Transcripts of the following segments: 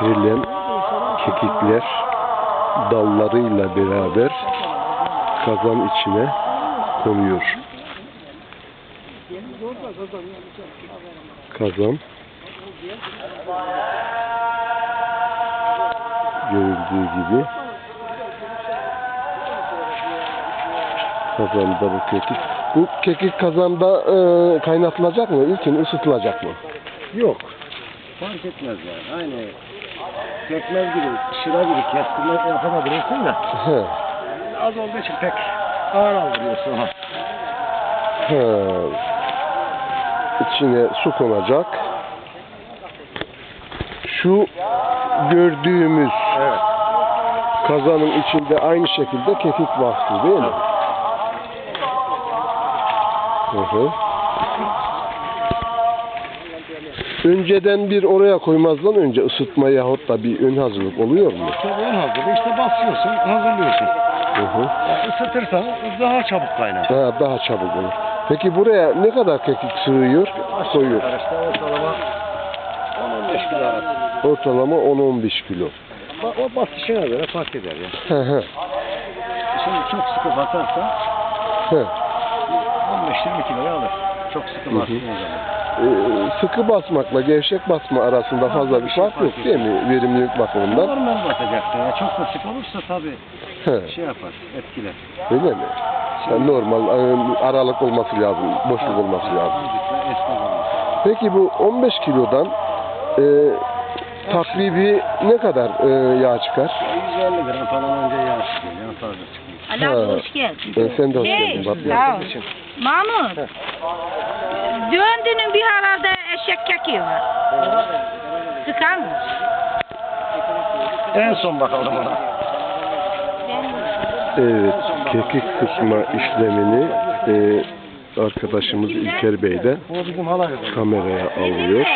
getirilen kekikler dallarıyla beraber kazan içine konuyor. Kazan görüldüğü gibi kazanda bu kekik. Bu kekik kazanda e, kaynatılacak mı? İlkin ısıtılacak mı? Yok. Fark etmez yani. Aynı pekmez gibi, şıra gibi kestirme yapabilirsin de He. az olduğu için pek ağır aldırıyorsun ha. İçine su konacak. Şu gördüğümüz Evet. kazanın içinde aynı şekilde kekik vakti değil mi? Hı hı. Önceden bir oraya koymazdan önce ısıtma yahut da bir ön hazırlık oluyor mu? Tabii ön hazırda işte basıyorsun, hazırlıyorsun. Hı hı. Isıtırsan daha çabuk kaynar. Ha, daha çabuk olur. Peki buraya ne kadar kekik sığıyor? Koyuyor. İşte ortalama 10-15 kilo arası. Ortalama 10-15 kilo. Ba- O basışına göre fark eder ya. He he. Şimdi çok sıkı basarsan he. 15-20 kilo alır. Çok sıkı hı. bastığın zaman. Ee, sıkı basmakla gevşek basma arasında fazla bir fark yok değil mi? Verimlilik bakımından. Normal basacaksın ya. Çok da sık olursa tabii He, şey yapar, etkiler. öyle mi? Yani normal e, aralık olması lazım, boşluk olması lazım. Esnek olması. Peki bu 15 kilodan e, takribi ne kadar e, yağ çıkar? 150 gram falan önce yağ çıkıyor. En fazla çıkıyor. Ali Ha. hoş geldin. E, sen de hoş Şey, geldin için. Mahmut. Döndüğünün bir arada eşek keki var. Sıkar mı? En son bakalım ona. Evet, kekik sıkma işlemini e, arkadaşımız İlker Bey de bizim halay kameraya alıyor.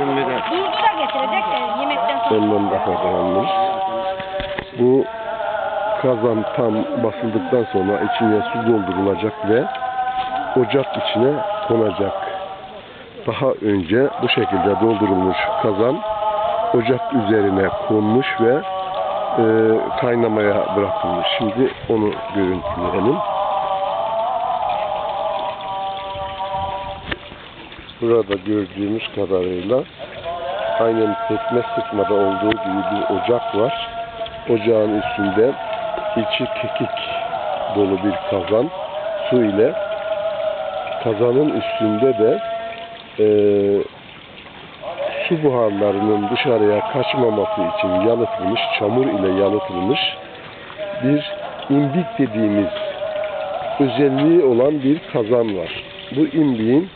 Ümmü'den. Da getirecek de yemekten sonra. Ondan da faydalanmış. Bu kazan tam basıldıktan sonra içine su doldurulacak ve ocak içine konacak. Daha önce bu şekilde doldurulmuş kazan ocak üzerine konmuş ve e, kaynamaya bırakılmış. Şimdi onu görüntüleyelim. Burada gördüğümüz kadarıyla aynen pekmez sıkmada olduğu gibi bir ocak var. Ocağın üstünde içi kekik dolu bir kazan su ile kazanın üstünde de eee, su buharlarının dışarıya kaçmaması için yalıtılmış, çamur ile yalıtılmış bir imbik dediğimiz özelliği olan bir kazan var. Bu imbiğin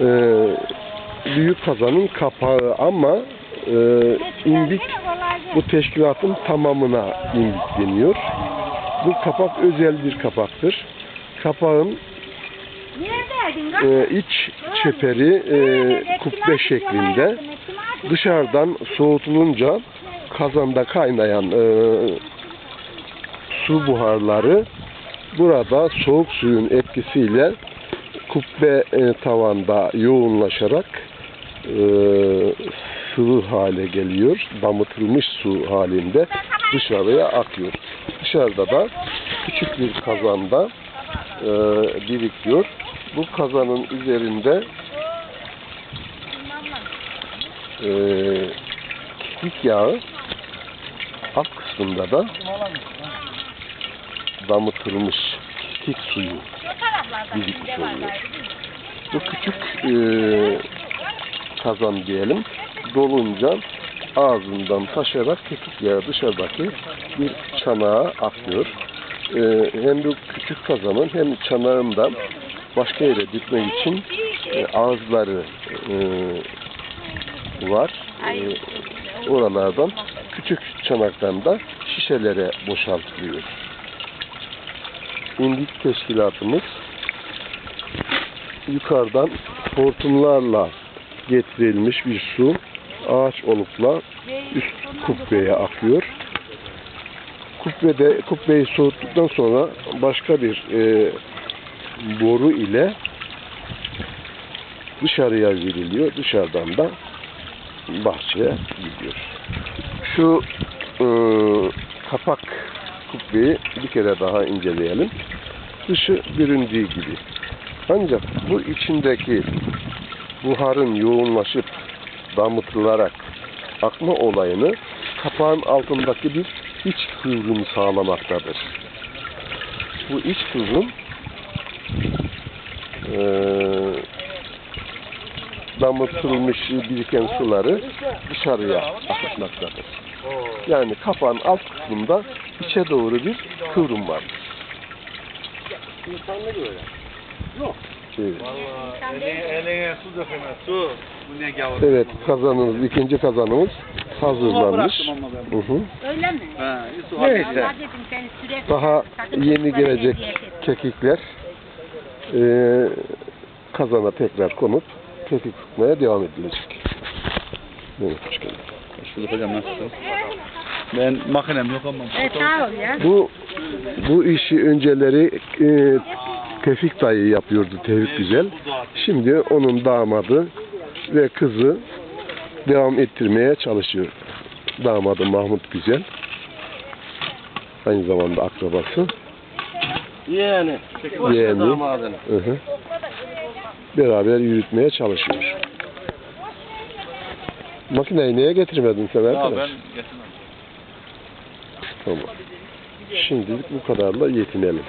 e, büyük kazanın kapağı ama e, imbik bu teşkilatın tamamına imbik deniyor. Bu kapak özel bir kapaktır. Kapağın? E, iç çeperi e, kubbe şeklinde dışarıdan soğutulunca kazanda kaynayan e, su buharları burada soğuk suyun etkisiyle kubbe e, tavanda yoğunlaşarak e, sıvı hale geliyor. Damıtılmış su halinde dışarıya akıyor. Dışarıda da küçük bir kazanda e, birikiyor. Bu kazanın üzerinde e, kekik yağı alt kısmında da damıtılmış kekik suyu birikmiş oluyor. Bu küçük e, kazan diyelim dolunca ağzından taşarak kekik yağı dışarıdaki bir çanağa akıyor. E, hem bu küçük kazanın hem çanağından başka yere gitmek için e, ağızları e, var. E, oralardan küçük çanaktan da şişelere boşaltılıyor. İndik teşkilatımız yukarıdan hortumlarla getirilmiş bir su ağaç olukla üst kubbeye akıyor. Kubbede, kubbeyi soğuttuktan sonra başka bir e, boru ile dışarıya veriliyor. Dışarıdan da bahçeye gidiyor. Şu e, kapak kubbeyi bir kere daha inceleyelim. Dışı büründüğü gibi. Ancak bu içindeki buharın yoğunlaşıp damıtılarak akma olayını kapağın altındaki bir iç kıvrım sağlamaktadır. Bu iç kıvrım damıtılmış biriken suları dışarıya akıtmaktadır. Yani kapağın alt kısmında içe doğru bir kıvrım var. Öyle. Evet. Evet kazanımız, ikinci kazanımız hazırlanmış. Hı hı. Öyle mi? Ha, Neyse. Daha yeni gelecek kekikler eee kazana tekrar konup kekik tutmaya devam edilecek. Evet, hoş geldin. Şurada hocam nasılsın? Ben makinem yok ama. E, sağ ol ya. Bu bu işi önceleri eee Tevfik dayı yapıyordu Tevfik Güzel. Şimdi onun damadı ve kızı devam ettirmeye çalışıyor. Damadı Mahmut Güzel. Aynı zamanda akrabası. Yeğeni. Yeğeni. Damadını. Hı hı. Beraber yürütmeye çalışıyor. Makineyi neye getirmedin sen Ya arkadaş? ben getirmem. Tamam. Şimdilik bu kadarla yetinelim.